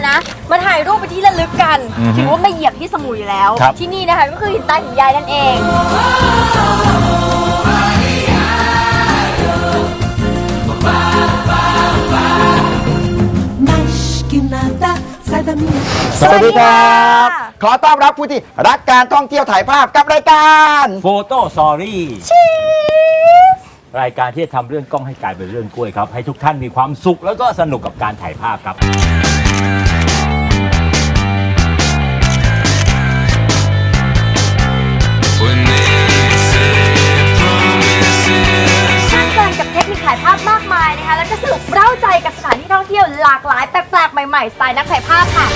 ายรูปเป็นที่ระลึกกัน อือฮึถือว่ามาเหยียบที่สมุยแล้ว ครับ ที่นี่นะคะก็คือหินตาหินยายนั่นเอง Mais que nada, sai da minha สวัสดีค่ะขอต้อนรับผู้ที่รักการท่องเที่ยวถ่ายภาพกับรายการ โฟโต้ซอรี่ รายการที่จะทำเรื่องกล้องให้กลายเป็นเรื่องกล้วยครับให้ทุกท่านมีความสุขแล้วก็สนุกกับการถ่ายภาพครับเพลิดเพลินกับเทคนิคถ่ายภาพมากมายนะคะ แล้วก็สนุกเร้าใจกับสถานที่ท่องเที่ยวหลากหลายแปลกๆ ใหม่ๆ สไตล์นักถ่ายภาพค่ะ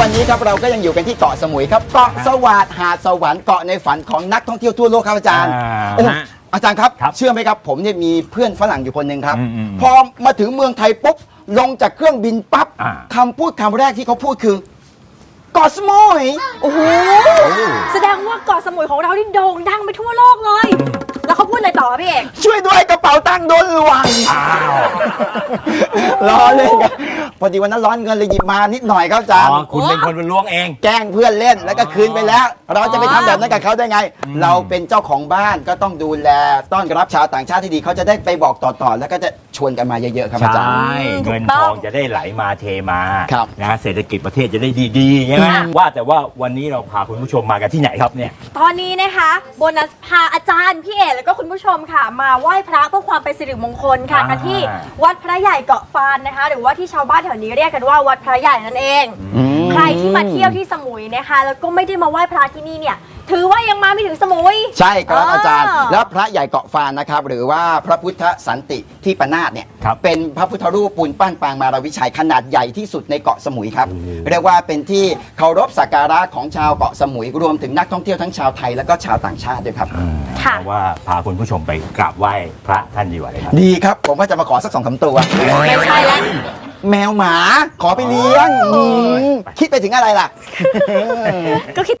วันนี้ครับเราก็ยังอยู่กันที่เกาะสมุยครับเกาะสวาดหาดสวรรค์เกาะในฝันของนักท่องเที่ยวทั่วโลกครับอาจารย์อ่าโอ้ฮะอาจารย์ครับ ครับเชื่อไหมครับ ผมเนี่ยมีเพื่อนฝรั่งอยู่คนหนึ่งครับ อืมอืมพอมาถึงเมืองไทยปุ๊บลงจากเครื่องบินปั๊บอ่า คำพูดคำแรกที่เขาพูดคือเกาะสมุยโอ้โหแสดงว่าเกาะสมุยของเราที่โด่งดังไปทั่วโลกเลย แล้วเขาพูดอะไรต่อคะพี่เอกช่วยด้วยกระเป๋าตังค์โดนลวง อ้าว ล้อเล่นครับพอดีวันนั้นร้อนเงินเลยหยิบมานิดหน่อยครับอาจารย์ อ๋อคุณเป็นคนเป็นล้วงเอง แกล้งเพื่อนเล่นแล้วก็คืนไปแล้ว เราจะไปทำแบบนั้นกับเขาได้ไง เราเป็นเจ้าของบ้านก็ต้องดูแลต้อนรับชาวต่างชาติที่ดีเขาจะได้ไปบอกต่อๆแล้วก็จะชวนกันมาเยอะๆครับอาจารย์ ใช่เงินทองจะได้ไหลมาเทมาครับนะเศรษฐกิจประเทศจะได้ดีๆใช่ไหมว่าแต่ว่าวันนี้เราพาคุณผู้ชมมากันที่ไหนครับเนี่ย ตอนนี้นะคะโบนัสพาอาจารย์พี่เอกแล้วก็คุณผู้ชมค่ะ มาไหว้พระเพื่อความเป็นสิริมงคลค่ะอ่า กันที่วัดพระใหญ่เกาะฟานนะคะ หรือว่าที่ชาวบ้านแถวนี้เรียกกันว่าวัดพระใหญ่นั่นเอง ใครที่มาเที่ยวที่สมุยนะคะ แล้วก็ไม่ได้มาไหว้พระที่นี่เนี่ย ถือว่ายังมาไม่ถึงสมุย ใช่ครับอ่าอาจารย์ แล้วพระใหญ่เกาะฟานนะครับ หรือว่าพระพุทธสันติที่ปนาตเนี่ยครับเป็นพระพุทธรูปปูนปั้นปางมารวิชัยขนาดใหญ่ที่สุดในเกาะสมุยครับ เรียกว่าเป็นที่เคารพสักการะของชาวเกาะสมุย รวมถึงนักท่องเที่ยวทั้งชาวไทยและก็ชาวต่างชาติด้วยครับ ค่ะ เพราะว่าพาคุณผู้ชมไปกราบไหว้พระท่านดีกว่าเลยครับ ดีครับ ผมก็จะมาขอสักสองสามตัว ไม่ใช่แล้ว แมวหมาขอไปเลี้ยงอืมคิดไปถึงอะไรล่ะ ก็คิด